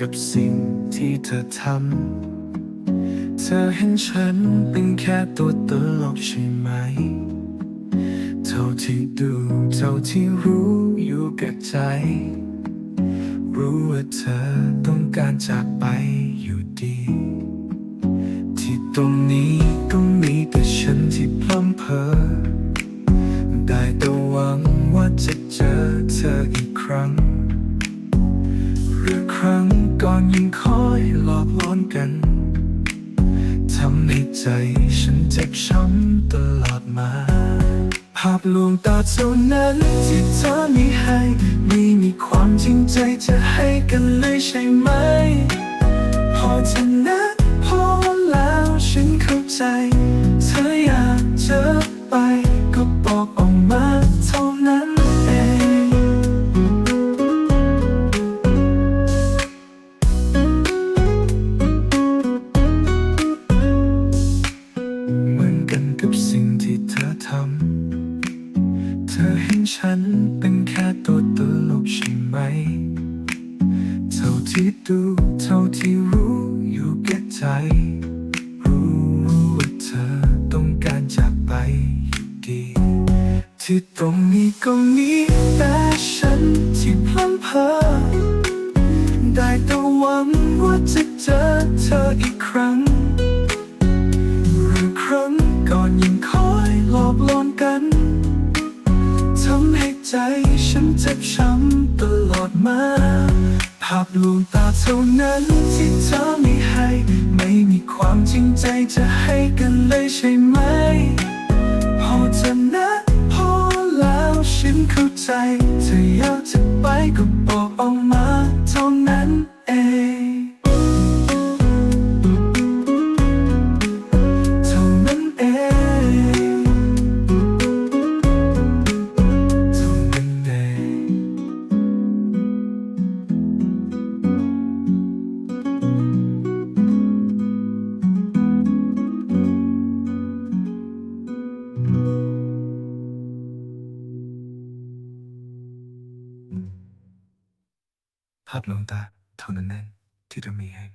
กับสิ่งที่เธอทำ เธอเห็นฉันเป็นแค่ตัวตลกใช่ไหม เท่าที่ดูเท่าที่รู้อยู่กับใจ รู้ว่าเธอต้องการจากไปอยู่ดี ที่ตรงนี้ก็มีแต่ฉันที่พลัมเพอ ได้แต่หวังว่าจะเจอเธออีกครั้ง ครั้งก่อนยังคอยหลอกล้อนกันทำให้ใจฉันเจ็บช้ำตลอดมา ภาพลวงตาเท่านั้นที่เธอมีให้ ไม่มีความจริงใจจะให้กันเลยใช่ไหม เธอเห็นฉันเป็นแค่ตัวตลกใช่ไหม เท่าที่ดูเท่าที่รู้อยู่แก่ใจ รู้ว่าเธอต้องการจากไปอยู่ดี ที่ตรงนี้ก็มีแต่ฉันที่พลั้งเพ้อได้แต่หวังว่าจะเจอเธออีกครั้งาพดวงตาเท่านั้นที่เธอไม่ให้ ไม่มีความจริงใจจะให้กันเลยใช่ไหม พอจะนะพอแล้วฉันเข้าใจ Hablunda tonen till mig.